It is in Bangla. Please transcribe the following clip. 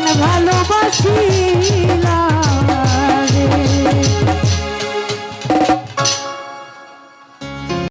কেন ভালোবাসিলাম।